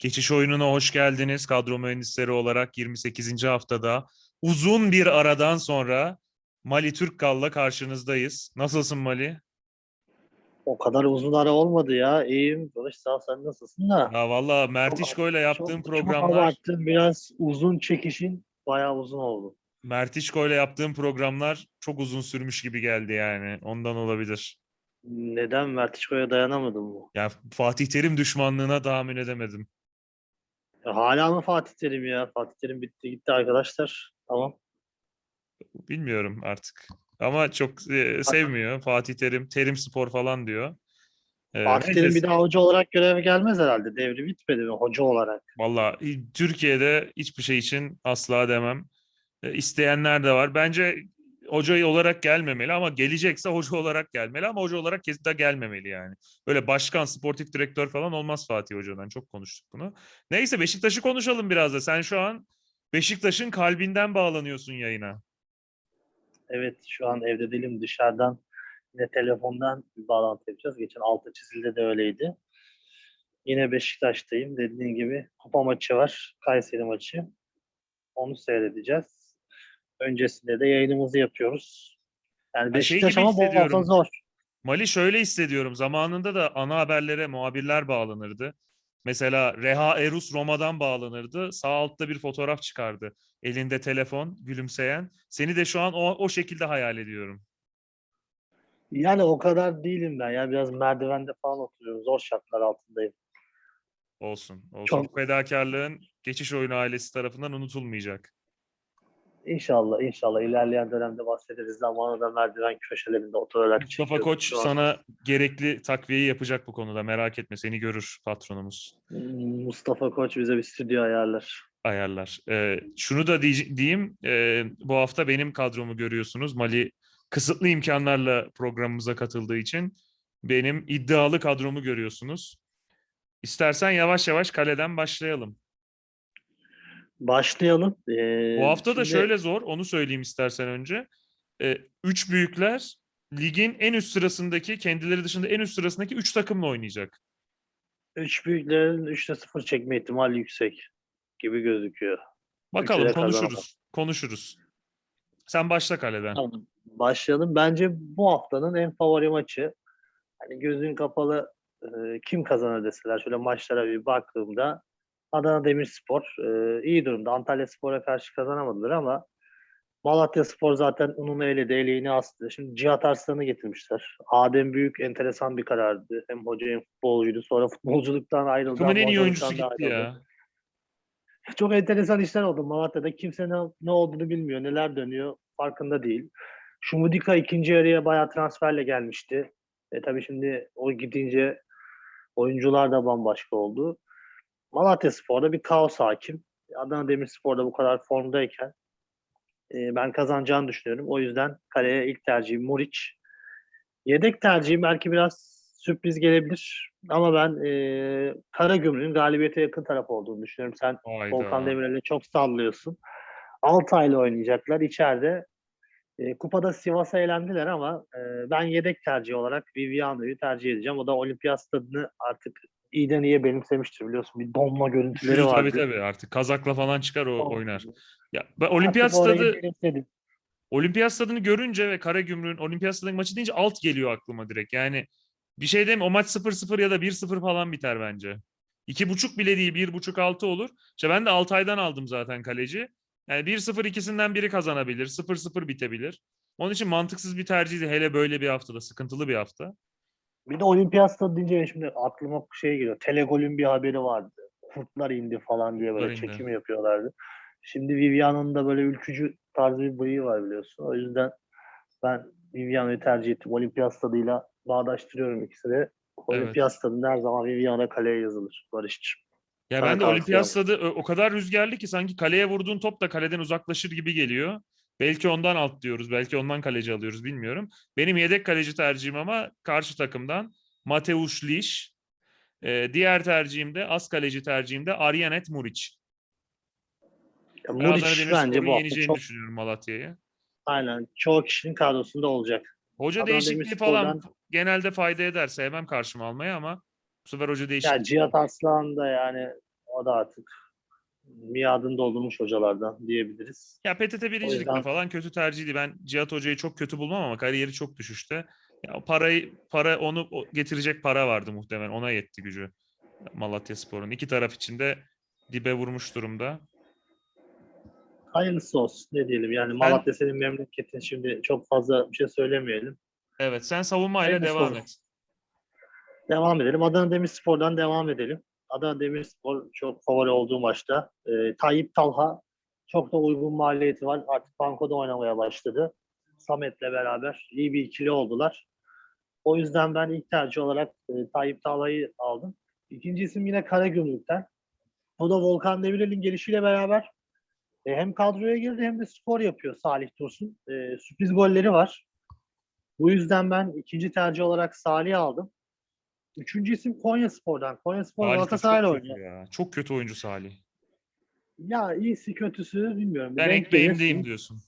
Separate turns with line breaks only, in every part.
Geçiş oyununa hoş geldiniz. Kadro mühendisleri olarak 28. haftada uzun bir aradan sonra Mali Türkkal'la karşınızdayız. Nasılsın Mali?
O kadar uzun ara olmadı ya. İyiyim. Barış sağ ol, sen nasılsın da?
Ya valla Mert İşko'yla yaptığım
Çok-
programlar,
Çok abarttın. Biraz uzun çekişin bayağı uzun oldu.
Mert İşko'yla yaptığım programlar çok uzun sürmüş gibi geldi yani. Ondan olabilir.
Neden Mert İşko'ya dayanamadın mı?
Ya Fatih Terim düşmanlığına tahammül edemedim.
Ya hala mı Fatih Terim ya? Fatih Terim bitti gitti arkadaşlar. Tamam.
Bilmiyorum artık. Ama çok e, sevmiyor. Fatih Terim, Terim Spor falan diyor. Ee,
Fatih Terim bir daha hoca olarak göreve gelmez herhalde. Devri bitmedi mi hoca olarak?
Valla Türkiye'de hiçbir şey için asla demem. E, İsteyenler de var. Bence hoca olarak gelmemeli ama gelecekse hoca olarak gelmeli ama hoca olarak kesinlikle gelmemeli yani. Böyle başkan, sportif direktör falan olmaz Fatih Hoca'dan. Çok konuştuk bunu. Neyse Beşiktaş'ı konuşalım biraz da. Sen şu an Beşiktaş'ın kalbinden bağlanıyorsun yayına.
Evet şu an evde değilim dışarıdan yine telefondan bir bağlantı yapacağız. Geçen altı çizilde de öyleydi. Yine Beşiktaş'tayım. Dediğin gibi kupa maçı var. Kayseri maçı. Onu seyredeceğiz. Öncesinde de yayınımızı yapıyoruz. Yani
şey
Beşiktaş
gibi
ama
hissediyorum.
zor.
Mali şöyle hissediyorum. Zamanında da ana haberlere muhabirler bağlanırdı. Mesela Reha Erus Roma'dan bağlanırdı. Sağ altta bir fotoğraf çıkardı. Elinde telefon, gülümseyen. Seni de şu an o, o şekilde hayal ediyorum.
Yani o kadar değilim ben. Yani biraz merdivende falan oturuyorum. Zor şartlar altındayım.
Olsun. olsun.
Çok-
fedakarlığın geçiş oyunu ailesi tarafından unutulmayacak.
İnşallah inşallah ilerleyen dönemde bahsederiz. Zamanında da merdiven köşelerinde oturarak
Mustafa. Koç
Şu an-
sana gerekli takviyeyi yapacak bu konuda. Merak etme. Seni görür patronumuz.
Mustafa Koç bize bir stüdyo ayarlar.
ayarlar. Ee, şunu da diye- diyeyim, e, bu hafta benim kadromu görüyorsunuz. Mali kısıtlı imkanlarla programımıza katıldığı için benim iddialı kadromu görüyorsunuz. İstersen yavaş yavaş kaleden başlayalım.
Başlayalım. Ee,
Bu hafta da
şimdi
şöyle zor, onu söyleyeyim istersen önce. Ee, üç büyükler ligin en üst sırasındaki, kendileri dışında en üst sırasındaki üç takımla oynayacak.
Üç büyüklerin 3'te 0 çekme ihtimali yüksek gibi gözüküyor.
Bakalım
kazanamaz.
konuşuruz. Konuşuruz. Sen başla kaleden.
Tamam, başlayalım. Bence bu haftanın en favori maçı. Hani gözün kapalı e, kim kazanır deseler şöyle maçlara bir baktığımda Adana Demirspor e, iyi durumda. Antalya Spor'a karşı kazanamadılar ama Malatya Spor zaten onun eledi, eleğini astı. Şimdi Cihat Arslan'ı getirmişler. Adem Büyük enteresan bir karardı. Hem hoca hem futbolcuydu. Sonra futbolculuktan ayrıldı.
Takımın en iyi oyuncusu gitti
ayrıldı.
ya.
Çok enteresan işler oldu Malatya'da. Kimse ne, ne olduğunu bilmiyor. Neler dönüyor farkında değil. Şumudika ikinci yarıya bayağı transferle gelmişti. E tabii şimdi o gidince oyuncular da bambaşka oldu. Malatya Spor'da bir kaos hakim. Adana Demirspor'da bu kadar formdayken e, ben kazanacağını düşünüyorum. O yüzden kaleye ilk tercihim Muriç. Yedek tercihim belki biraz sürpriz gelebilir. Ama ben e, Karagümrük'ün galibiyete yakın taraf olduğunu düşünüyorum. Sen
Hayda.
Volkan Demirel'e çok sallıyorsun. Altay'la oynayacaklar içeride. E, kupada Sivas'a elendiler ama e, ben yedek tercih olarak Viviano'yu tercih edeceğim. O da olimpiyat stadını artık iyiden iyiye benimsemiştir biliyorsun. Bir donma görüntüleri vardı.
Tabii tabii artık kazakla falan çıkar o
Tamam.
oynar. Ya ben olimpiyat
Artık
stadı olimpiyat stadını görünce ve Karagümrük'ün olimpiyat stadının maçı deyince alt geliyor aklıma direkt. Yani bir şey demiyorum o maç 0-0 ya da 1-0 falan biter bence. İki buçuk bile değil bir buçuk altı olur. İşte ben de Altay'dan aldım zaten kaleci. Yani 1-0 ikisinden biri kazanabilir. 0-0 bitebilir. Onun için mantıksız bir tercihdi hele böyle bir haftada. Sıkıntılı bir hafta.
Bir de olimpiyat stadı deyince şimdi aklıma şey geliyor. Telegol'ün bir haberi vardı. Kurtlar indi falan diye böyle çekim yapıyorlardı. Şimdi Viviano'nun da böyle ülkücü tarzı bir bıyığı var biliyorsun. O yüzden ben Viviano'yu tercih ettim. Olimpiyat stadıyla bağdaştırıyorum ikisini. Olimpiyat stadında her zaman Viviano kaleye yazılır Barış'cığım.
Ya ben de olimpiyat stadı o kadar rüzgarlı ki sanki kaleye vurduğun top da kaleden uzaklaşır gibi geliyor. Belki ondan alt diyoruz, belki ondan kaleci alıyoruz bilmiyorum. Benim yedek kaleci tercihim ama karşı takımdan Mateusz Liş. Ee, diğer tercihim de az kaleci tercihim de Aryanet Muriç.
Ya Muriç bence bu hafta çok
düşünüyorum Malatya'yı.
aynen çoğu kişinin kadrosunda olacak.
Hoca
Adana
değişikliği falan
Demirspor'dan-
genelde fayda eder. Sevmem karşıma almayı ama bu sefer hoca değişikliği.
Ya Cihat Arslan da yani O da artık miadını doldurmuş hocalardan diyebiliriz.
Ya PTT birincilikte
yüzden-
falan kötü tercihdi. Ben Cihat Hoca'yı çok kötü bulmam ama kariyeri çok düşüşte. Ya parayı para onu getirecek para vardı muhtemelen. Ona yetti gücü. Malatya Spor'un. İki taraf için de dibe vurmuş durumda.
Hayırlısı olsun ne diyelim yani Malatya senin memleketin şimdi çok fazla bir şey söylemeyelim.
Evet sen savunmayla
Hayırlısı
devam
olsun.
et.
Devam edelim. Adana Demirspor'dan devam edelim. Adana Demirspor çok favori olduğu maçta. Ee, Tayyip Talha çok da uygun maliyeti var. Artık bankoda oynamaya başladı. Samet'le beraber iyi bir ikili oldular. O yüzden ben ilk tercih olarak e, Tayyip Talha'yı aldım. İkinci isim yine Karagümrük'ten. O da Volkan Demirel'in gelişiyle beraber e, hem kadroya girdi hem de skor yapıyor Salih Dursun. E, sürpriz golleri var. Bu yüzden ben ikinci tercih olarak Salih'i aldım. Üçüncü isim Konya Spor'dan. Konya Spor
Salih de
Galatasaray'la
çok kötü
oynuyor.
ya. Çok kötü oyuncu Salih.
Ya iyisi kötüsü bilmiyorum.
Ben
Denk gelirsin,
diyorsun.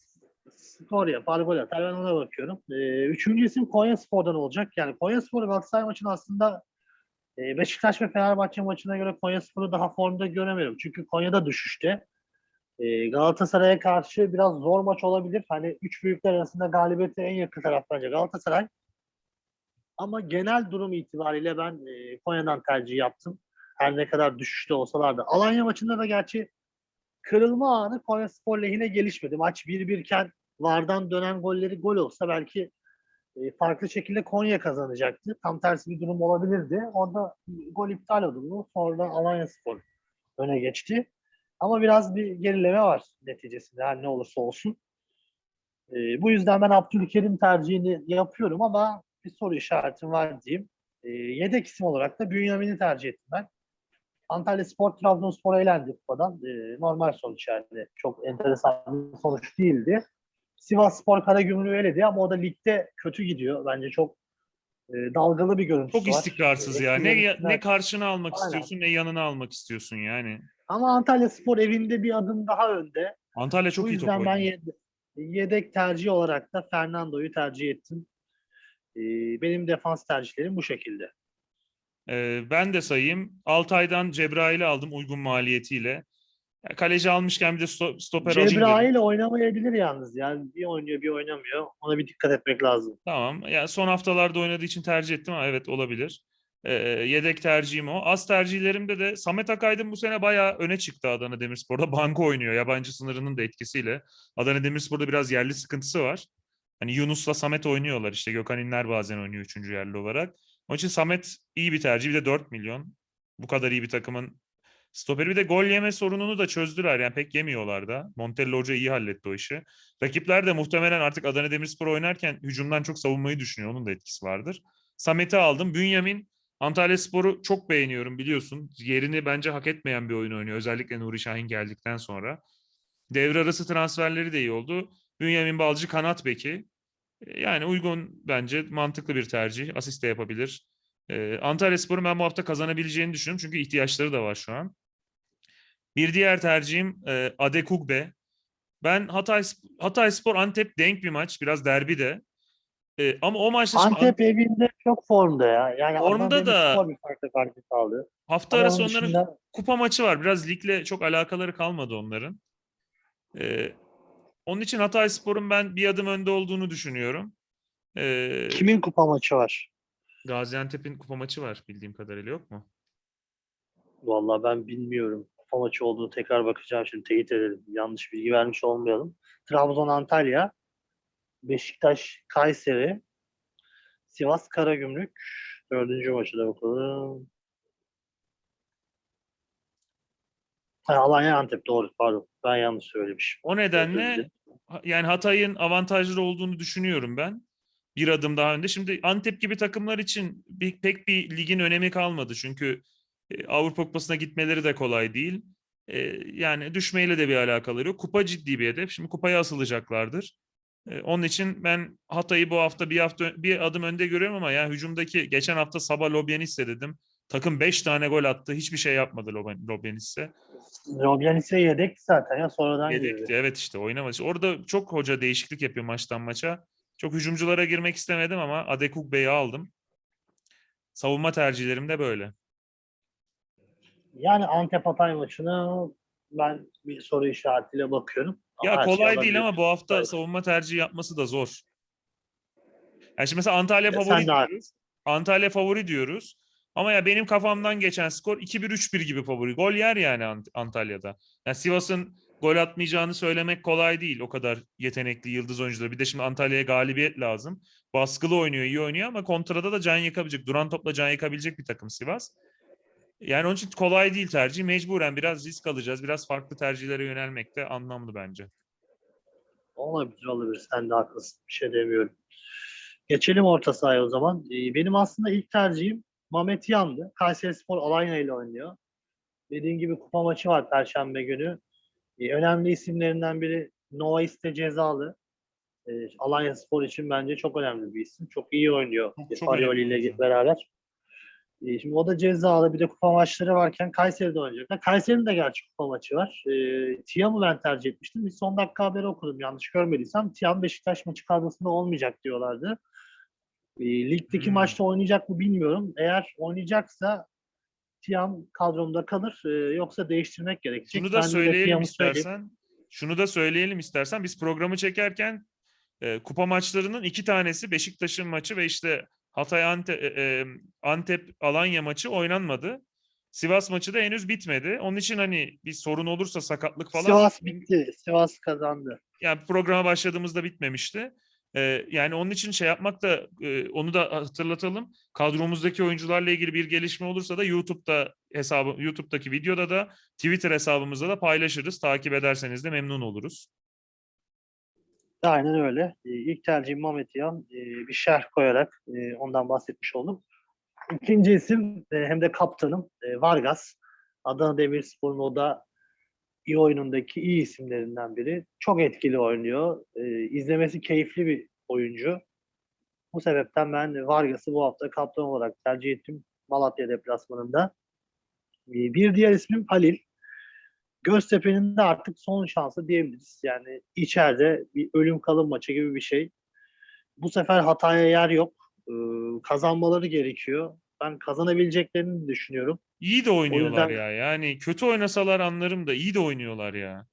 Skor yapar, gol atar. Ben ona bakıyorum. Ee, üçüncü isim Konya Spor'dan olacak. Yani Konya Spor Galatasaray maçını aslında e, Beşiktaş ve Fenerbahçe maçına göre Konya Spor'u daha formda göremiyorum. Çünkü Konya'da düşüşte. E, Galatasaray'a karşı biraz zor maç olabilir. Hani üç büyükler arasında galibiyete en yakın taraf bence Galatasaray. Ama genel durum itibariyle ben e, Konya'dan tercih yaptım. Her ne kadar düşüşte olsalar da. Alanya maçında da gerçi kırılma anı Konya Spor lehine gelişmedi. Maç 1-1 iken Vardan dönen golleri gol olsa belki e, farklı şekilde Konya kazanacaktı. Tam tersi bir durum olabilirdi. Orada gol iptal oldu. Sonra Alanya Spor öne geçti. Ama biraz bir gerileme var neticesinde her ne olursa olsun. E, bu yüzden ben Abdülkerim tercihini yapıyorum ama bir soru işaretim var diyeyim. E, yedek isim olarak da Bünyamin'i tercih ettim ben. Antalya Spor Trabzonspor'a elendi kupadan. E, normal sonuç yani. Çok enteresan bir sonuç değildi. Sivas Spor Karagümrük'ü eledi ama o da ligde kötü gidiyor. Bence çok e, dalgalı bir görüntüsü
Çok
var.
istikrarsız
E,
ya. Ne ne karşına almak
Aynen.
istiyorsun ne yanına almak istiyorsun yani.
Ama Antalya Spor evinde bir adım daha önde.
Antalya çok
Bu
iyi top
yüzden ben
oynuyor.
yede- yedek tercih olarak da Fernando'yu tercih ettim. E, benim defans tercihlerim bu şekilde.
Ee, ben de sayayım. Altay'dan Cebrail'i aldım uygun maliyetiyle. Ya, kaleci almışken bir de sto- stoper alayım.
Cebrail oynamayabilir yalnız. Yani bir oynuyor bir oynamıyor. Ona bir dikkat etmek lazım.
Tamam. Ya son haftalarda oynadığı için tercih ettim ama evet olabilir. Ee, yedek tercihim o. Az tercihlerimde de Samet Akaydın bu sene bayağı öne çıktı Adana Demirspor'da. Banko oynuyor yabancı sınırının da etkisiyle. Adana Demirspor'da biraz yerli sıkıntısı var. Hani Yunus'la Samet oynuyorlar işte. Gökhan İnler bazen oynuyor üçüncü yerli olarak. Onun için Samet iyi bir tercih. Bir de 4 milyon. Bu kadar iyi bir takımın stoperi. Bir de gol yeme sorununu da çözdüler. Yani pek yemiyorlar da. Montello Hoca iyi halletti o işi. Rakipler de muhtemelen artık Adana Demirspor oynarken hücumdan çok savunmayı düşünüyor. Onun da etkisi vardır. Samet'i aldım. Bünyamin Antalya Spor'u çok beğeniyorum biliyorsun. Yerini bence hak etmeyen bir oyun oynuyor. Özellikle Nuri Şahin geldikten sonra. Devre arası transferleri de iyi oldu. Bünyamin Balcı kanat beki. Yani uygun bence mantıklı bir tercih. Asist de yapabilir. Ee, Antalya Spor'un ben bu hafta kazanabileceğini düşünüyorum. Çünkü ihtiyaçları da var şu an. Bir diğer tercihim e, Adekugbe. Ben Hatay, Hatay Spor Antep denk bir maç. Biraz derbi de. E, ama o maçta
Antep evinde çok formda ya. Yani
Formda da-
farklı kaldı.
hafta
Ama
arası onların
dışında-
kupa maçı var. Biraz ligle çok alakaları kalmadı onların. E, onun için Hatay Spor'un ben bir adım önde olduğunu düşünüyorum. E,
Kimin kupa maçı var?
Gaziantep'in kupa maçı var bildiğim kadarıyla yok mu?
Vallahi ben bilmiyorum. Kupa maçı olduğunu tekrar bakacağım şimdi teyit edelim. Yanlış bilgi vermiş olmayalım. Trabzon Antalya, Beşiktaş Kayseri, Sivas Karagümrük. Dördüncü maçı da bakalım. Ha, Alanya Antep doğru pardon. Ben yanlış söylemişim.
O nedenle yani Hatay'ın avantajlı olduğunu düşünüyorum ben. Bir adım daha önde. Şimdi Antep gibi takımlar için bir, pek bir ligin önemi kalmadı. Çünkü e, Avrupa Kupası'na gitmeleri de kolay değil. E, yani düşmeyle de bir alakaları yok. Kupa ciddi bir hedef. Şimdi kupaya asılacaklardır. E, onun için ben Hatay'ı bu hafta bir hafta bir adım önde görüyorum ama ya hücumdaki geçen hafta Sabah Lobyaniste dedim. Takım 5 tane gol attı. Hiçbir şey yapmadı Lob- Lobyaniste.
Robyanis'e yedek zaten ya sonradan
Yedekti.
girdi.
Evet işte oynamadı. Orada çok hoca değişiklik yapıyor maçtan maça. Çok hücumculara girmek istemedim ama Adekuk Bey'i aldım. Savunma tercihlerim de böyle.
Yani Antep Hatay maçını ben bir soru işaretiyle bakıyorum.
Ya
her şey
kolay değil ama bu hafta
Evet.
savunma tercihi yapması da zor. Yani şimdi mesela Antalya
Ya
favori diyoruz. Antalya favori diyoruz. Ama ya benim kafamdan geçen skor 2-1-3-1 gibi favori. Gol yer yani Ant- Antalya'da. Yani Sivas'ın gol atmayacağını söylemek kolay değil. O kadar yetenekli yıldız oyuncuları. Bir de şimdi Antalya'ya galibiyet lazım. Baskılı oynuyor, iyi oynuyor ama kontrada da can yakabilecek. Duran topla can yakabilecek bir takım Sivas. Yani onun için kolay değil tercih. Mecburen biraz risk alacağız. Biraz farklı tercihlere yönelmek de anlamlı bence.
Olabilir olabilir. Sen de haklısın. Bir şey demiyorum. Geçelim orta sahaya o zaman. Ee, Benim aslında ilk tercihim Mehmet Yan'dı. Kayserispor Alanya ile oynuyor. Dediğin gibi kupa maçı var Perşembe günü. Ee, Önemli isimlerinden biri Nova İste cezalı. Ee, Alanya Spor için bence çok önemli bir isim. Çok iyi oynuyor. Farioli ile beraber. Ee, Şimdi o da cezalı. Bir de kupa maçları varken Kayseri'de oynayacaklar. Kayseri'nin de gerçi kupa maçı var. Ee, Tiam'ı ben tercih etmiştim. Bir son dakika haberi okudum yanlış görmediysem. Tiam Beşiktaş maçı kadrosunda olmayacak diyorlardı. Ee, ligdeki
Hmm.
maçta oynayacak mı bilmiyorum. Eğer oynayacaksa Tiam kadromda kalır. Ee, yoksa değiştirmek gerekecek.
Şunu da
Ben
söyleyelim
söyleyeyim.
istersen. Şunu da söyleyelim istersen. Biz programı çekerken e, kupa maçlarının iki tanesi Beşiktaş'ın maçı ve işte Hatay Antep, Antep Alanya maçı oynanmadı. Sivas maçı da henüz bitmedi. Onun için hani bir sorun olursa sakatlık falan
Sivas bitti. Sivas kazandı.
yani programa başladığımızda bitmemişti. Ee, yani onun için şey yapmak da e, onu da hatırlatalım. Kadromuzdaki oyuncularla ilgili bir gelişme olursa da YouTube'da hesabı YouTube'daki videoda da Twitter hesabımızda da paylaşırız. Takip ederseniz de memnun oluruz.
Aynen öyle. İlk tercihim Mehmet Yan. Bir şerh koyarak e, ondan bahsetmiş oldum. İkinci isim e, hem de kaptanım e, Vargas. Adana Demirspor'un o da iyi oyunundaki iyi isimlerinden biri. Çok etkili oynuyor. E, izlemesi keyifli bir oyuncu. Bu sebepten ben Vargas'ı bu hafta kaptan olarak tercih ettim Malatya deplasmanında. E, Bir diğer ismim Halil. Göztepe'nin de artık son şansı diyebiliriz. Yani içeride bir ölüm kalım maçı gibi bir şey. Bu sefer hataya yer yok. Ee, kazanmaları gerekiyor. Ben kazanabileceklerini düşünüyorum.
İyi de oynuyorlar
yüzden-
ya. Yani kötü oynasalar anlarım da iyi de oynuyorlar ya.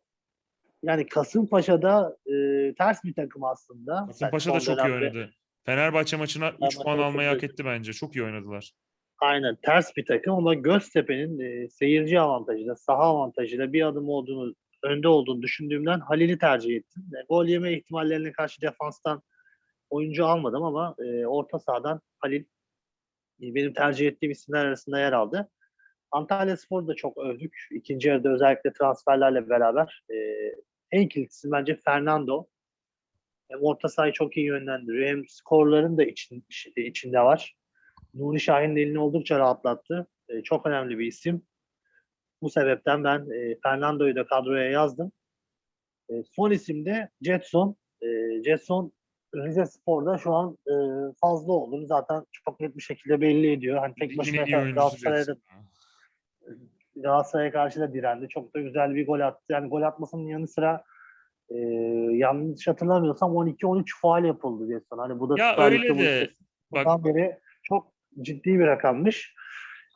Yani Kasımpaşa'da e, ters bir takım aslında.
Kasımpaşa da çok iyi oynadı. Fenerbahçe maçına 3
Fenerbahçe
puan almayı hak etti bence. Çok iyi oynadılar.
Aynen ters bir takım ama Göztepe'nin e, seyirci avantajıyla, saha avantajıyla bir adım olduğunu, önde olduğunu düşündüğümden Halil'i tercih ettim. E, gol yeme ihtimallerine karşı defanstan oyuncu almadım ama e, orta sahadan Halil benim tercih ettiğim isimler arasında yer aldı. Antalya Spor'u da çok övdük. İkinci yarıda özellikle transferlerle beraber. E, en kilit isim bence Fernando. Hem orta sahayı çok iyi yönlendiriyor hem skorların da için, içinde var. Nuri Şahin'in elini oldukça rahatlattı. E, çok önemli bir isim. Bu sebepten ben e, Fernando'yu da kadroya yazdım. E, son isim de Jetson. E, Jetson Rize Spor'da şu an e, fazla olduğunu zaten çok net bir şekilde belli ediyor. Hani tek başına Galatasaray'da
Jetson.
Galatasaray'a karşı da direndi. Çok da güzel bir gol attı. Yani gol atmasının yanı sıra e, yanlış hatırlamıyorsam 12-13 faal yapıldı Jetson. Hani bu da
Ya öyle de,
istatistiğinden beri çok ciddi bir rakammış.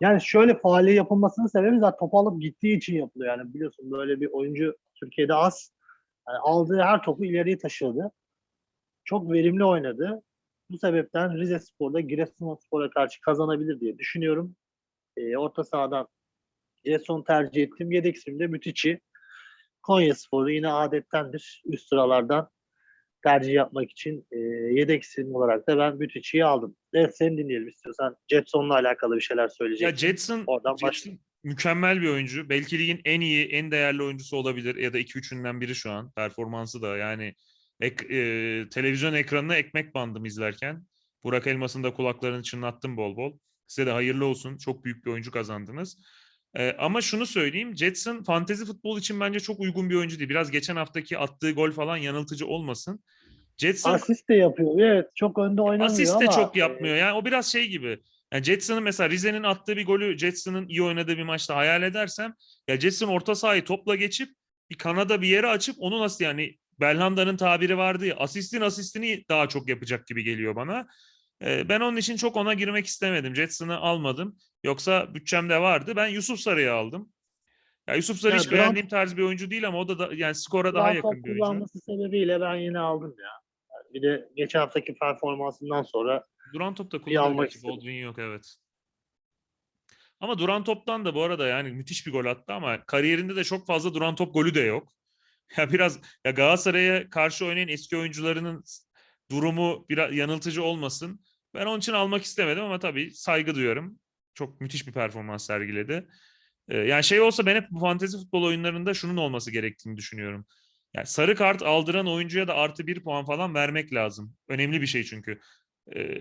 Yani şöyle faali yapılmasının sebebi zaten topu alıp gittiği için yapılıyor. Yani biliyorsun böyle bir oyuncu Türkiye'de az. Yani aldığı her topu ileriye taşıdı. Çok verimli oynadı. Bu sebepten Rize Spor'da Giresunspor'a karşı kazanabilir diye düşünüyorum. E, orta sahadan Jetson tercih ettim. Yedek isim de Mütiçi. Konya Spor'u yine adettendir üst sıralardan tercih yapmak için e, yedek isim olarak da ben Mütiçi'yi aldım. Evet seni dinleyelim istiyorsan. Jetson'la alakalı bir şeyler
Ya
söyleyeceksin.
Jetson,
Oradan
Jetson mükemmel bir oyuncu. Belki ligin en iyi, en değerli oyuncusu olabilir ya da 2-3'ünden biri şu an. Performansı da yani ek- e, televizyon ekranına ekmek bandım izlerken. Burak Elmas'ın da kulaklarını çınlattım bol bol. Size de hayırlı olsun. Çok büyük bir oyuncu kazandınız. E, ama şunu söyleyeyim. Jetson fantezi futbol için bence çok uygun bir oyuncu değil. Biraz geçen haftaki attığı gol falan yanıltıcı olmasın. Jetson
Asist de yapıyor. Evet çok önde oynamıyor
Asist de
ama
çok
e,
yapmıyor. Yani o biraz şey gibi. Yani Jetson'ın mesela Rize'nin attığı bir golü Jetson'ın iyi oynadığı bir maçta hayal edersem ya Jetson orta sahayı topla geçip bir kanada bir yere açıp onu nasıl yani Belhanda'nın tabiri vardı ya asistin asistini daha çok yapacak gibi geliyor bana. Ee, ben onun için çok ona girmek istemedim. Jetson'ı almadım. Yoksa bütçemde vardı. Ben Yusuf Sarı'yı aldım. Ya Yusuf Sarı
Ya
hiç
Duran-
beğendiğim tarz bir oyuncu değil ama o da, da yani skora daha
Daha
yakın bir oyuncu.
kullanması sebebiyle ben yine aldım ya. Yani Bir de geçen haftaki performansından sonra
Duran top da
Bir
kullanır
almak
belki.
istedim.
Baldwin yok evet. Ama duran toptan da bu arada yani müthiş bir gol attı ama kariyerinde de çok fazla duran top golü de yok. Ya biraz ya Galatasaray'a karşı oynayan eski oyuncularının durumu biraz yanıltıcı olmasın. Ben onun için almak istemedim ama tabii saygı duyuyorum. Çok müthiş bir performans sergiledi. Ee, yani şey olsa ben hep bu fantezi futbol oyunlarında şunun olması gerektiğini düşünüyorum. Yani sarı kart aldıran oyuncuya da artı bir puan falan vermek lazım. Önemli bir şey çünkü. Ee,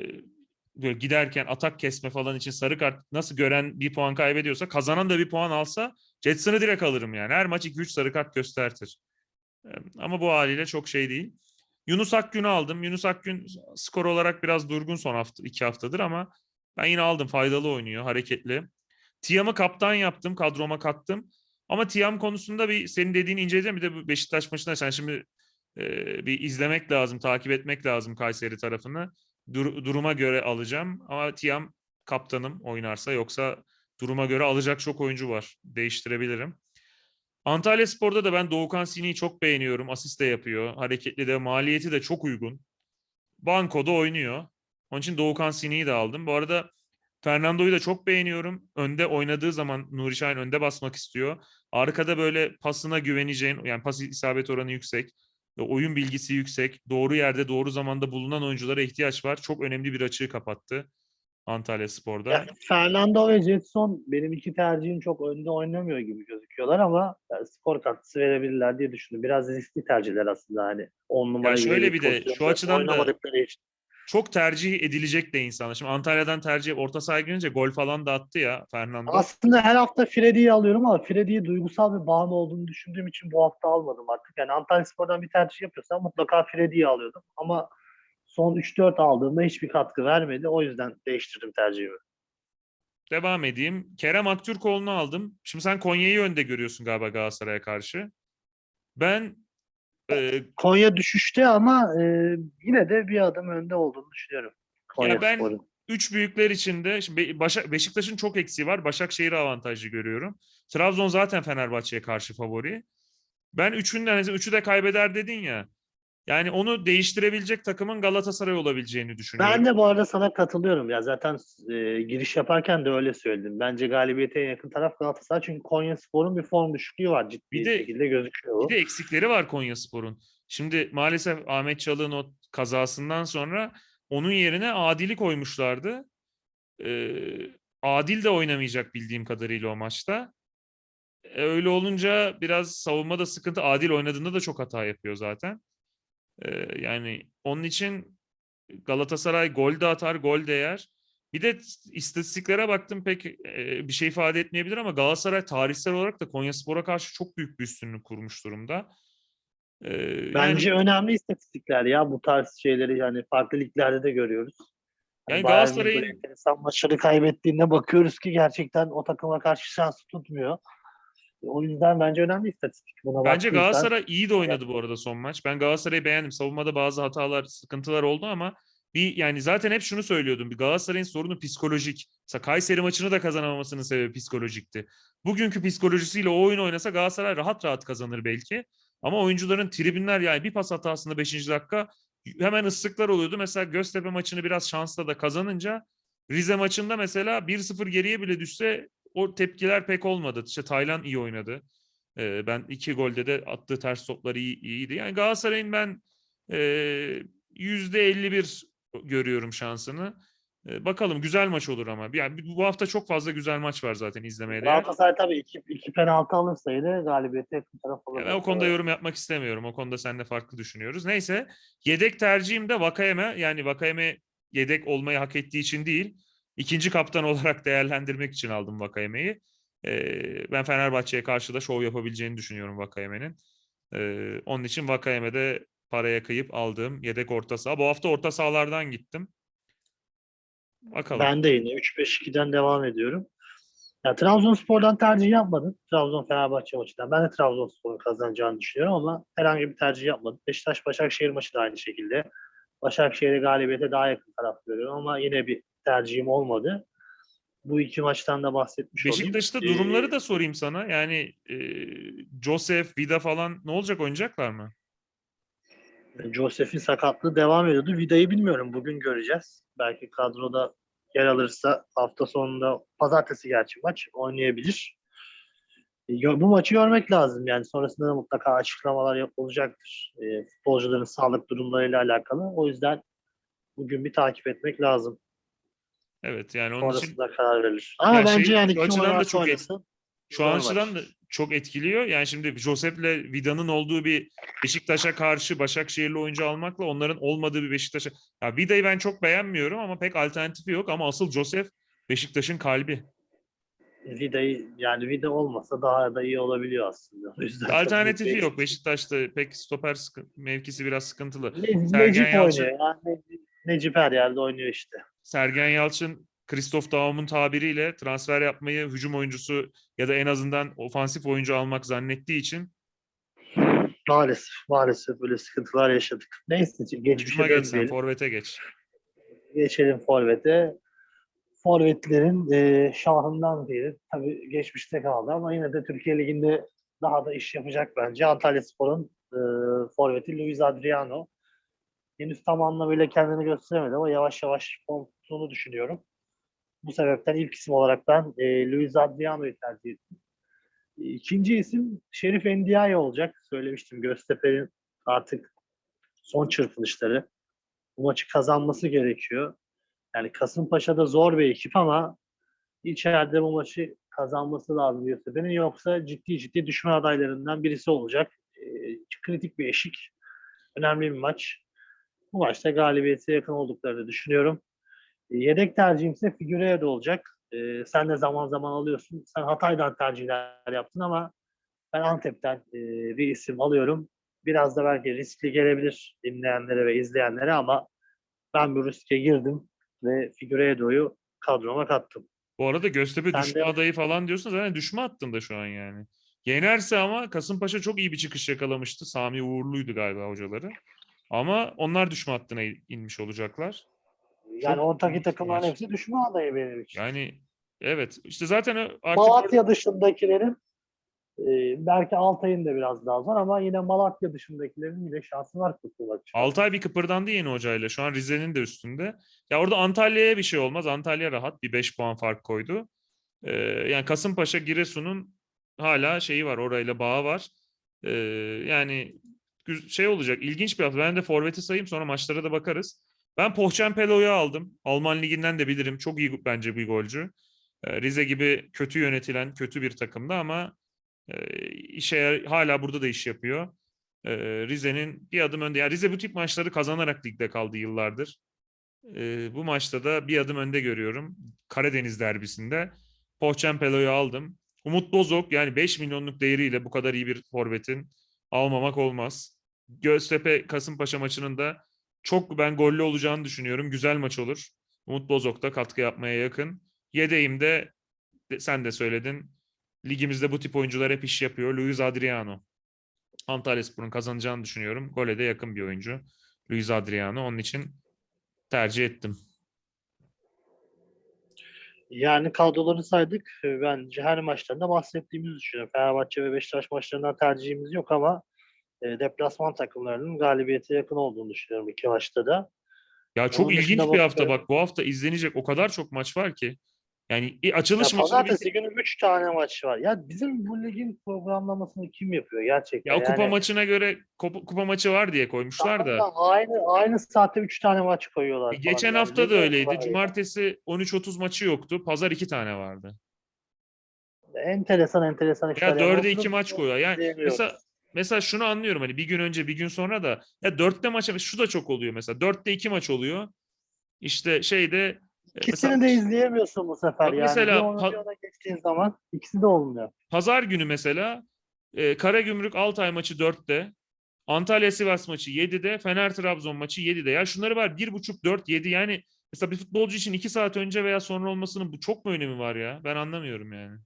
böyle giderken atak kesme falan için sarı kart nasıl gören bir puan kaybediyorsa kazanan da bir puan alsa Jetson'ı direkt alırım yani. Her maç 2-3 sarı kart göstertir. Ama bu haliyle çok şey değil. Yunus Akgün'ü aldım. Yunus Akgün skor olarak biraz durgun son hafta, iki haftadır ama ben yine aldım. Faydalı oynuyor, hareketli. Tiam'ı kaptan yaptım, kadroma kattım. Ama Tiam konusunda bir senin dediğini inceleyeceğim. Bir de bu Beşiktaş maçında sen şimdi e, bir izlemek lazım, takip etmek lazım Kayseri tarafını. Dur- duruma göre alacağım. Ama Tiam kaptanım oynarsa yoksa duruma göre alacak çok oyuncu var. Değiştirebilirim. Antalya Spor'da da ben Doğukan Sini'yi çok beğeniyorum. Asist de yapıyor. Hareketli de maliyeti de çok uygun. Banko'da oynuyor. Onun için Doğukan Sini'yi de aldım. Bu arada Fernando'yu da çok beğeniyorum. Önde oynadığı zaman Nuri Şahin önde basmak istiyor. Arkada böyle pasına güveneceğin, yani pas isabet oranı yüksek, ve oyun bilgisi yüksek, doğru yerde doğru zamanda bulunan oyunculara ihtiyaç var. Çok önemli bir açığı kapattı Antalya Spor'da.
yani Fernando ve Jetson benim iki tercihim çok önde oynamıyor gibi gözüküyorlar ama yani skor katkısı verebilirler diye düşündüm. Biraz riskli tercihler aslında hani 10 numara gibi
şöyle bir de şu açıdan da-
için.
Çok tercih edilecek de insanlar. Şimdi Antalya'dan tercih orta sahaya girince gol falan da attı ya Fernando.
Aslında her hafta Freddy'yi alıyorum ama Freddy'ye duygusal bir bağım olduğunu düşündüğüm için bu hafta almadım artık. Yani Antalya Spor'dan bir tercih yapıyorsam mutlaka Freddy'yi alıyordum. Ama son 3-4 aldığımda hiçbir katkı vermedi. O yüzden değiştirdim tercihimi.
Devam edeyim. Kerem Aktürkoğlu'nu aldım. Şimdi sen Konya'yı önde görüyorsun galiba Galatasaray'a karşı. Ben e,
Konya düşüşte ama e, yine de bir adım önde olduğunu düşünüyorum. Konya
ben-
Spor'un.
üç büyükler içinde şimdi Başak- Beşiktaş'ın çok eksiği var. Başakşehir'i avantajlı görüyorum. Trabzon zaten Fenerbahçe'ye karşı favori. Ben üçünden üçü de kaybeder dedin ya. Yani onu değiştirebilecek takımın Galatasaray olabileceğini düşünüyorum.
Ben de bu arada sana katılıyorum ya. Zaten e, giriş yaparken de öyle söyledim. Bence galibiyete en yakın taraf Galatasaray. Çünkü Konya Spor'un bir form düşüklüğü var. Ciddi
Bir de-
şekilde gözüküyor.
Bir de eksikleri var Konyaspor'un. Şimdi maalesef Ahmet Çalık'ın o kazasından sonra onun yerine Adil'i koymuşlardı. Ee, Adil de oynamayacak bildiğim kadarıyla o maçta. E, öyle olunca biraz savunmada sıkıntı. Adil oynadığında da çok hata yapıyor zaten. Ee, yani onun için Galatasaray gol de atar, gol de yer. Bir de istatistiklere baktım pek e, bir şey ifade etmeyebilir ama Galatasaray tarihsel olarak da Konyaspor'a karşı çok büyük bir üstünlük kurmuş durumda. Ee, yani-
Bence önemli istatistikler ya bu tarz şeyleri yani farklı liglerde de görüyoruz. Hani
Yani Galatasaray'ın-
enteresan maçları kaybettiğinde bakıyoruz ki gerçekten o takıma karşı şans tutmuyor. O yüzden bence önemli istatistik. Buna
Bence
baktıysan-
Galatasaray iyi de oynadı bu arada son maç. Ben Galatasaray'ı beğendim. Savunmada bazı hatalar, sıkıntılar oldu ama bir yani zaten hep şunu söylüyordum. Bir Galatasaray'ın sorunu psikolojik. Mesela Kayseri maçını da kazanamamasının sebebi psikolojikti. Bugünkü psikolojisiyle o oyun oynasa Galatasaray rahat rahat kazanır belki. Ama oyuncuların tribünler yani bir pas hatasında 5. dakika hemen ıslıklar oluyordu. Mesela Göztepe maçını biraz şansla da kazanınca Rize maçında mesela 1-0 geriye bile düşse o tepkiler pek olmadı. İşte Taylan iyi oynadı. Ee, ben iki golde de attığı ters topları iyi, iyiydi. Yani Galatasaray'ın ben e, yüzde 51 görüyorum şansını. E, bakalım güzel maç olur ama. Yani bu hafta çok fazla güzel maç var zaten izlemeye değer.
Galatasaray tabii iki, iki penaltı alırsaydı galibiyete yakın taraf olurdu.
Ben o konuda yorum yapmak istemiyorum. O konuda seninle farklı düşünüyoruz. Neyse yedek tercihim de Vakayeme. Yani Vakayeme yedek olmayı hak ettiği için değil. İkinci kaptan olarak değerlendirmek için aldım Vakayeme'yi. Ee, ben Fenerbahçe'ye karşı da şov yapabileceğini düşünüyorum Vakayeme'nin. Ee, onun için Vakayeme'de paraya kıyıp aldığım yedek orta saha. Bu hafta orta sahalardan gittim. Bakalım.
Ben de yine 3-5-2'den devam ediyorum. Ya, Trabzonspor'dan tercih yapmadım. Trabzon Fenerbahçe maçından. Ben de Trabzonspor'un kazanacağını düşünüyorum ama herhangi bir tercih yapmadım. Beşiktaş Başakşehir maçı da aynı şekilde. Başakşehir'e galibiyete daha yakın taraf görüyorum ama yine bir tercihim olmadı. bu iki maçtan da bahsetmiş olayım.
Beşiktaş'ta
Ee,
durumları da sorayım sana. Yani e, Joseph, Vida falan ne olacak oynayacaklar mı?
Joseph'in sakatlığı devam ediyordu. Vida'yı bilmiyorum. Bugün göreceğiz. Belki kadroda yer alırsa hafta sonunda pazartesi gerçi maç oynayabilir. E, Bu maçı görmek lazım. Yani sonrasında da mutlaka açıklamalar yap- olacaktır. E, futbolcuların sağlık durumlarıyla alakalı. O yüzden bugün bir takip etmek lazım.
Evet yani onun için
Sonrasında karar verilir. Ama
Ya şey,
bence yani
şu
kim
açıdan da çok
oynasın.
şu an
maç.
açıdan da çok etkiliyor. Yani şimdi Josep'le Vida'nın olduğu bir Beşiktaş'a karşı Başakşehirli oyuncu almakla onların olmadığı bir Beşiktaş'a. Ya Vida'yı ben çok beğenmiyorum ama pek alternatifi yok ama asıl Joseph Beşiktaş'ın kalbi.
Vida'yı yani Vida olmasa daha da iyi olabiliyor aslında. O yüzden
Alternatifi yok. Beşiktaş'ta pek stoper sıkı- mevkisi biraz sıkıntılı.
Ne-
Sergen
Necip
Yalçın-
oynuyor. Yani Necip, Necip her yerde oynuyor işte.
Sergen Yalçın, Christoph Daum'un tabiriyle transfer yapmayı hücum oyuncusu ya da en azından ofansif oyuncu almak zannettiği için
Maalesef, maalesef böyle sıkıntılar yaşadık. Neyse geçmişe
geç sen,
dönmeyelim.
forvete geç.
Geçelim Forvet'e. Forvetlerin e, şahından diyelim. Tabii geçmişte kaldı ama yine de Türkiye Ligi'nde daha da iş yapacak bence. Antalya Spor'un e, Forvet'i Luis Adriano. Henüz tam anlamıyla kendini gösteremedi ama yavaş yavaş olduğunu düşünüyorum. Bu sebepten ilk isim olarak ben e, Luis Adriano'yu tercih ettim. İkinci isim Şerif Endiaye olacak. Söylemiştim Göztepe'nin artık son çırpınışları. Bu maçı kazanması gerekiyor. Yani Kasımpaşa'da zor bir ekip ama içeride bu maçı kazanması lazım Göztepe'nin. Yoksa ciddi ciddi düşme adaylarından birisi olacak. Ee, kritik bir eşik. Önemli bir maç. Bu maçta galibiyete yakın olduklarını düşünüyorum. Ee, Yedek tercihim ise Figueiredo olacak. Ee, sen de zaman zaman alıyorsun. Sen Hatay'dan tercihler yaptın ama ben Antep'ten e, bir isim alıyorum. Biraz da belki riskli gelebilir dinleyenlere ve izleyenlere ama ben bu riske girdim ve Figueiredo'yu kadroma kattım.
Bu arada Göztepe
Sen
düşme
de-
adayı falan diyorsun zaten düşme hattında şu an yani. Yenerse ama Kasımpaşa çok iyi bir çıkış yakalamıştı. Sami Uğurlu'ydu galiba hocaları. Ama onlar düşme hattına in- inmiş olacaklar.
Yani
Çok
ortaki takımların hepsi düşme adayı benim için.
Yani evet işte zaten artık
Malatya dışındakilerin e, belki Altay'ın da biraz daha zor ama yine Malatya dışındakilerin yine şansı var kurtulmak için.
Altay bir kıpırdandı yeni hocayla. Şu an Rize'nin de üstünde. Ya orada Antalya'ya bir şey olmaz. Antalya rahat bir 5 puan fark koydu. Ee, yani Kasımpaşa Giresun'un hala şeyi var. Orayla bağı var. Ee, yani şey olacak. ilginç bir hafta. Ben de forveti sayayım sonra maçlara da bakarız. Ben Pohçenpelo'yu aldım. Alman liginden de bilirim. Çok iyi bence bir golcü. Ee, Rize gibi kötü yönetilen kötü bir takımda ama e, işe hala burada da iş yapıyor. Ee, Rize'nin bir adım önde. Yani Rize bu tip maçları kazanarak ligde kaldı yıllardır. Ee, bu maçta da bir adım önde görüyorum. Karadeniz derbisinde. Pohçenpelo'yu aldım. Umut Bozok yani 5 milyonluk değeriyle bu kadar iyi bir forvetin almamak olmaz. Göztepe Kasımpaşa maçının da çok ben gollü olacağını düşünüyorum. Güzel maç olur. Umut Bozok da katkı yapmaya yakın. Yedeğimde de- sen de söyledin. Ligimizde bu tip oyuncular hep iş yapıyor. Luis Adriano. Antalyaspor'un kazanacağını düşünüyorum. Gole de yakın bir oyuncu. Luis Adriano. Onun için tercih ettim.
Yani kadroları saydık. E, Bence her maçtan da bahsettiğimizi düşünüyorum. Fenerbahçe ve Beşiktaş maçlarından tercihimiz yok ama e, deplasman takımlarının galibiyete yakın olduğunu düşünüyorum iki maçta da.
Ya çok
Onun
ilginç bir hafta bak. Bu hafta izlenecek o kadar çok maç var ki. Yani
Ya
açılış maçı
pazartesi günü 3 tane maç var. Ya bizim bu ligin programlamasını kim yapıyor gerçekten?
ya o kupa
Yani
maçına göre kupa, kupa maçı var diye koymuşlar da.
Aynı aynı saatte 3 tane maç koyuyorlar.
E. Geçen
Yani
hafta da öyleydi.
vallahi.
Cumartesi 13.30 maçı yoktu. Pazar iki tane vardı.
Enteresan enteresan işler.
Ya
yani.
dörde
Oturup
iki maç koyuyor. Yani mesela mesela şunu anlıyorum hani bir gün önce bir gün sonra da ya dörtte maça şu da çok oluyor mesela. Dörtte iki maç oluyor. İşte şeyde e,
İkisini
mesela
de izleyemiyorsun bu sefer yani.
mesela
bir ona geçtiğin zaman ikisi de olmuyor.
pazar günü mesela e, Karagümrük Altay maçı 4'te. Antalya Sivas maçı 7'de. Fener Trabzon maçı 7'de. Ya şunları var 1.5 4 7 yani mesela bir futbolcu için 2 saat önce veya sonra olmasının bu çok mu önemi var ya? Ben anlamıyorum yani.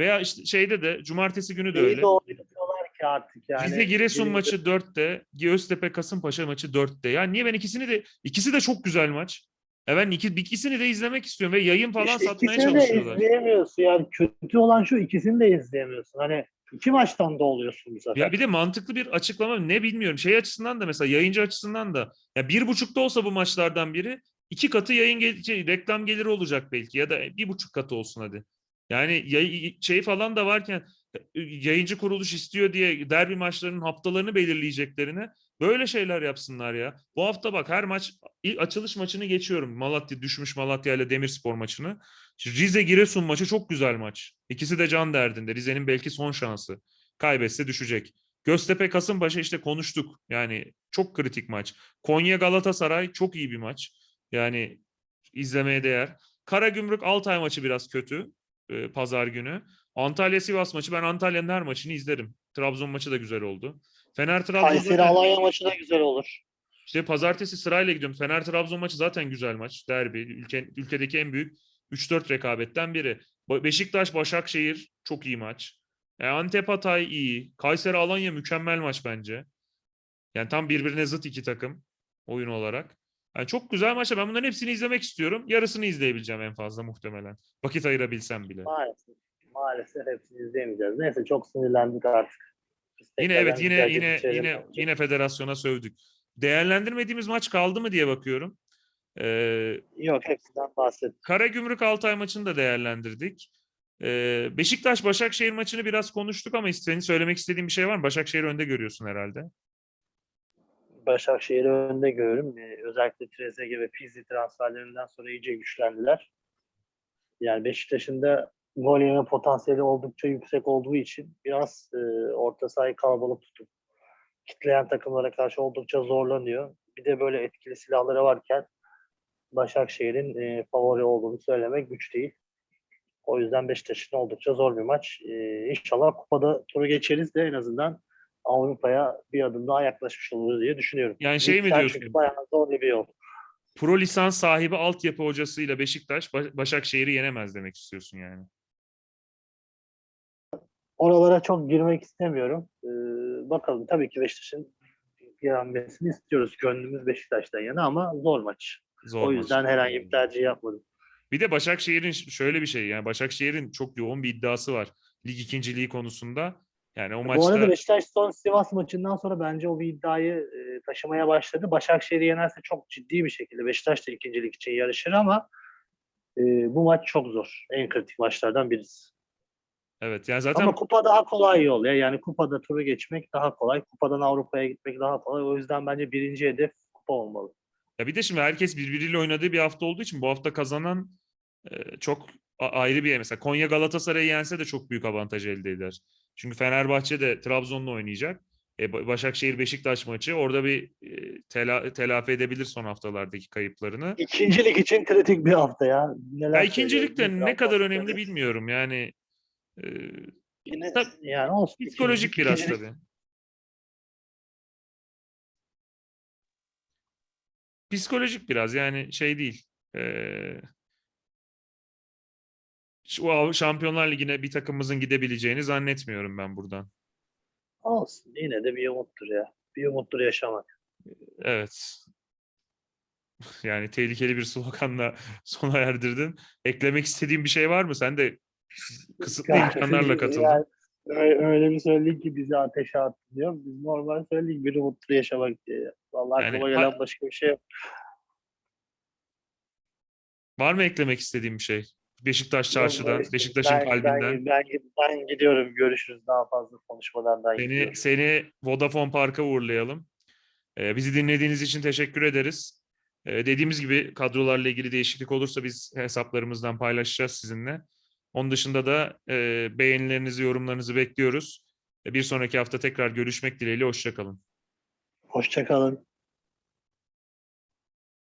Veya işte şeyde de cumartesi günü de öyle.
oynatıyorlar ki artık yani.
Rize Giresun maçı 4'te, Göztepe Kasımpaşa maçı 4'te. Ya niye ben ikisini de ikisi de çok güzel maç. E ben iki, ikisini de izlemek istiyorum ve yayın falan
İşte
satmaya
ikisini de
çalışıyorlar.
izleyemiyorsun. Yani kötü olan şu ikisini de izleyemiyorsun. Hani iki maçtan da oluyorsun bu sefer.
Ya bir de mantıklı bir açıklama ne bilmiyorum. Şey açısından da mesela yayıncı açısından da ya bir buçukta olsa bu maçlardan biri iki katı yayın gel- şey, reklam geliri olacak belki ya da bir buçuk katı olsun hadi. Yani yay- şey falan da varken e, yayıncı kuruluş istiyor diye derbi maçlarının haftalarını belirleyeceklerine böyle şeyler yapsınlar ya. Bu hafta bak her maç açılış maçını geçiyorum. Malatya düşmüş Malatya ile Demirspor maçını. Rize Giresun maçı çok güzel maç. İkisi de can derdinde. Rize'nin belki son şansı. Kaybetse düşecek. Göztepe Kasımpaşa işte konuştuk. Yani çok kritik maç. Konya Galatasaray çok iyi bir maç. Yani izlemeye değer. Karagümrük Altay maçı biraz kötü. e, Pazar günü. Antalya Sivas maçı ben Antalya'nın her maçını izlerim. Trabzon maçı da güzel oldu. Fener Trabzon
Kayseri
zaten-
Alanya maçı da güzel olur.
işte pazartesi sırayla gidiyorum. Fener Trabzon maçı zaten güzel maç. Derbi. Ülke, ülkedeki en büyük 3-4 rekabetten biri. Beşiktaş Başakşehir çok iyi maç. E, Antep Hatay iyi. Kayseri Alanya mükemmel maç bence. Yani tam birbirine zıt iki takım oyun olarak. Yani çok güzel maçlar. Ben bunların hepsini izlemek istiyorum. Yarısını izleyebileceğim en fazla muhtemelen. Vakit ayırabilsem bile.
Maalesef. Maalesef hepsini izleyemeyeceğiz. Neyse çok sinirlendik artık.
Yine evet yine yine yine
bence.
yine federasyona sövdük. Değerlendirmediğimiz maç kaldı mı diye bakıyorum. Ee,
Yok hepsinden bahset.
Karagümrük Altay maçını da değerlendirdik. Ee, Beşiktaş Başakşehir maçını biraz konuştuk ama senin söylemek istediğin bir şey var mı? Başakşehir önde görüyorsun herhalde.
Başakşehir'i önde görüyorum. Ee, özellikle Trezeguet ve Pizzi transferlerinden sonra iyice güçlendiler. Yani Beşiktaş'ın da gol yeme potansiyeli oldukça yüksek olduğu için biraz e, orta sahayı kalabalık tutup kitleyen takımlara karşı oldukça zorlanıyor. Bir de böyle etkili silahları varken Başakşehir'in e, favori olduğunu söylemek güç değil. O yüzden Beşiktaş'ın oldukça zor bir maç. E, inşallah kupada turu geçeriz de en azından Avrupa'ya bir adım daha yaklaşmış oluruz diye düşünüyorum.
Yani şey mi
Ligler
diyorsun?
Bayağı zor bir yol.
Pro lisans sahibi altyapı hocasıyla Beşiktaş Baş- Başakşehir'i yenemez demek istiyorsun yani.
Oralara çok girmek istemiyorum. Ee, bakalım tabii ki Beşiktaş'ın yenmesini istiyoruz. Gönlümüz Beşiktaş'tan yana ama zor maç.
Zor
o
maç.
yüzden herhangi bir tercih yapmadım.
Bir de Başakşehir'in şöyle bir şey yani Başakşehir'in çok yoğun bir iddiası var lig ikinciliği konusunda. Yani o
Bu
maçta
arada Beşiktaş son Sivas maçından sonra bence o bir iddiayı e, taşımaya başladı. Başakşehir'i yenerse çok ciddi bir şekilde Beşiktaş da ikincilik için yarışır ama e, bu maç çok zor. En kritik maçlardan birisi.
Evet yani zaten
Ama kupa daha kolay yol ya. Yani kupada turu geçmek daha kolay. Kupadan Avrupa'ya gitmek daha kolay. O yüzden bence birinci hedef kupa olmalı.
Ya bir de şimdi herkes birbiriyle oynadığı bir hafta olduğu için bu hafta kazanan e, çok a- ayrı bir yer. Mesela Konya Galatasaray'ı yense de çok büyük avantaj elde eder. Çünkü Fenerbahçe de Trabzon'la oynayacak. E, Ba- Başakşehir Beşiktaş maçı orada bir e, tela- telafi edebilir son haftalardaki kayıplarını.
İkincilik için kritik bir hafta ya. Neler
Ya ikincilik de ne kadar önemli bilmiyorum. Yani
Yine,
Tabii,
yani olsun.
psikolojik
İkincilik-
biraz
ikincilik-
tabii. Psikolojik biraz yani şey değil. Ee, şu Av- Şampiyonlar Ligi'ne bir takımımızın gidebileceğini zannetmiyorum ben buradan.
Olsun. Yine de bir umuttur ya. Bir umuttur yaşamak.
Evet. Yani tehlikeli bir sloganla sona erdirdin. Eklemek istediğin bir şey var mı? Sen de kısıtlı imkanlarla katıldın.
Yani öyle, bir söyledin ki bizi ateşe attı diyor. Biz normal söyledik bir umuttur yaşamak diye. Vallahi
Yani
aklıma gelen başka bir şey yok.
Var mı eklemek istediğin bir şey? Beşiktaş çarşıdan, Beşiktaş'ın kalbinden.
Ben, ben, ben gidiyorum. Görüşürüz. Daha fazla konuşmadan ben
Seni,
gidiyorum.
seni Vodafone Park'a uğurlayalım. Ee, bizi dinlediğiniz için teşekkür ederiz. Ee, dediğimiz gibi kadrolarla ilgili değişiklik olursa biz hesaplarımızdan paylaşacağız sizinle. Onun dışında da e, beğenilerinizi, yorumlarınızı bekliyoruz. Bir sonraki hafta tekrar görüşmek dileğiyle. Hoşçakalın.
Hoşçakalın.